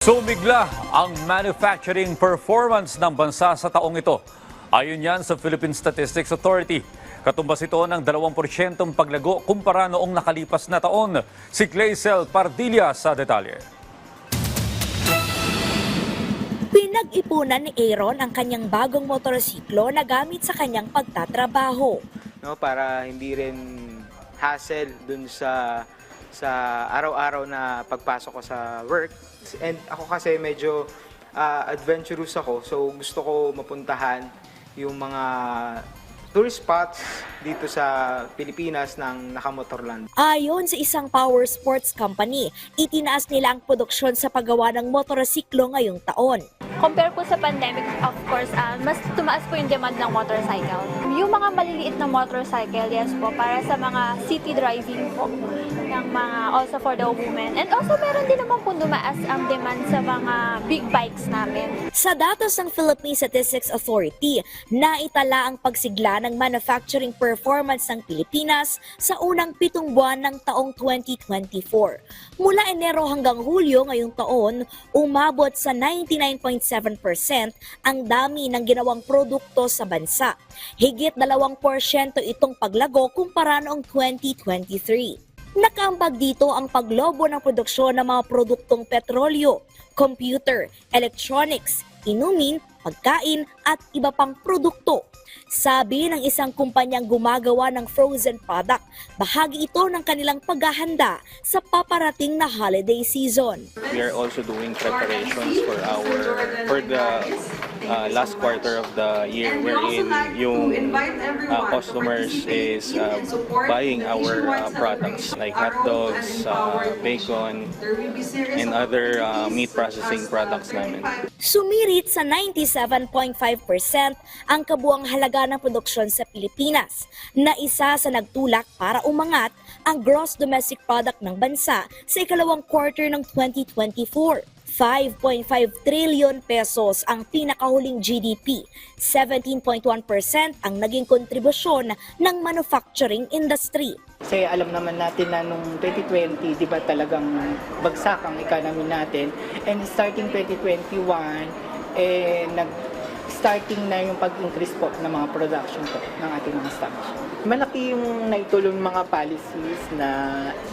Sumigla ang manufacturing performance ng bansa sa taong ito. Ayon yan sa Philippine Statistics Authority. Katumbas ito ng 2% paglago kumpara noong nakalipas na taon. Si Claycel Pardilla sa detalye. Pinag-ipunan ni Aaron ang kanyang bagong motorsiklo na gamit sa kanyang pagtatrabaho. no para hindi rin hassle dun sa sa araw-araw na pagpasok ko sa work and ako kasi medyo ah, adventurous ako so gusto ko mapuntahan yung mga tourist spots dito sa Pilipinas ng nakamotorland. Ayon sa isang power sports company, itinaas nila ang produksyon sa paggawa ng motorsiklo ngayong taon. Compare po sa pandemic, of course, ah, mas tumaas po yung demand ng motorcycle. Yung mga maliliit na motorcycle, yes po, para sa mga city driving po, ng mga, also for the women. And also, meron din naman po tumaas ang demand big bikes namin. Sa datos ng Philippine Statistics Authority, naitala ang pagsigla ng manufacturing performance ng Pilipinas sa unang pitong buwan ng taong 2024. Mula Enero hanggang Hulyo ngayong taon, umabot sa 99.7% ang dami ng ginawang produkto sa bansa. Higit 2% itong paglago kumpara noong 2023. Nakaambag dito ang paglobo ng produksyon ng mga produktong petrolyo, computer, electronics, inumin, pagkain at iba pang produkto. Sabi ng isang kumpanyang gumagawa ng frozen product, bahagi ito ng kanilang paghahanda sa paparating na holiday season. we are also doing preparations for our for the uh, last quarter of the year wherein yung uh, customers is uh, buying our uh, products like hot dogs, uh, bacon, and other uh, meat processing products namin. Sumirit sa 97.5% ang kabuang halaga ng produksyon sa Pilipinas, na isa sa nagtulak para umangat ang gross domestic product ng bansa sa ikalawang quarter ng 2024. 5.5 trillion pesos ang pinakahuling GDP. 17.1% ang naging kontribusyon ng manufacturing industry. Kasi alam naman natin na nung 2020, di ba talagang bagsak ang economy natin. And starting 2021, eh, nag starting na yung pag-increase po ng mga production po ng ating mga establishment. Malaki yung naitulong mga policies na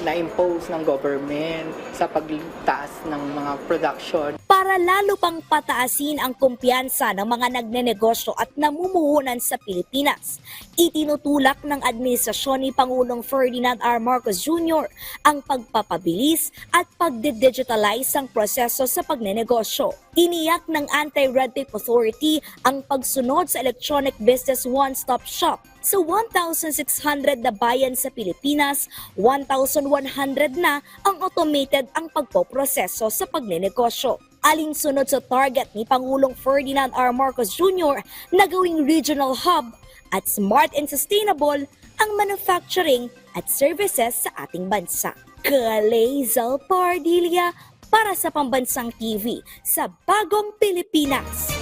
na-impose ng government sa pagtaas ng mga production para lalo pang pataasin ang kumpiyansa ng mga nagnenegosyo at namumuhunan sa Pilipinas. Itinutulak ng administrasyon ni Pangulong Ferdinand R. Marcos Jr. ang pagpapabilis at pagde-digitalize ang proseso sa pagnenegosyo. Iniyak ng Anti-Red Tape Authority ang pagsunod sa Electronic Business One-Stop Shop sa 1,600 na bayan sa Pilipinas, 1,100 na ang automated ang pagpoproseso sa pagnenegosyo. Alinsunod sa target ni Pangulong Ferdinand R. Marcos Jr. na gawing regional hub at smart and sustainable ang manufacturing at services sa ating bansa. Kalezal Pardilla para sa Pambansang TV sa Bagong Pilipinas.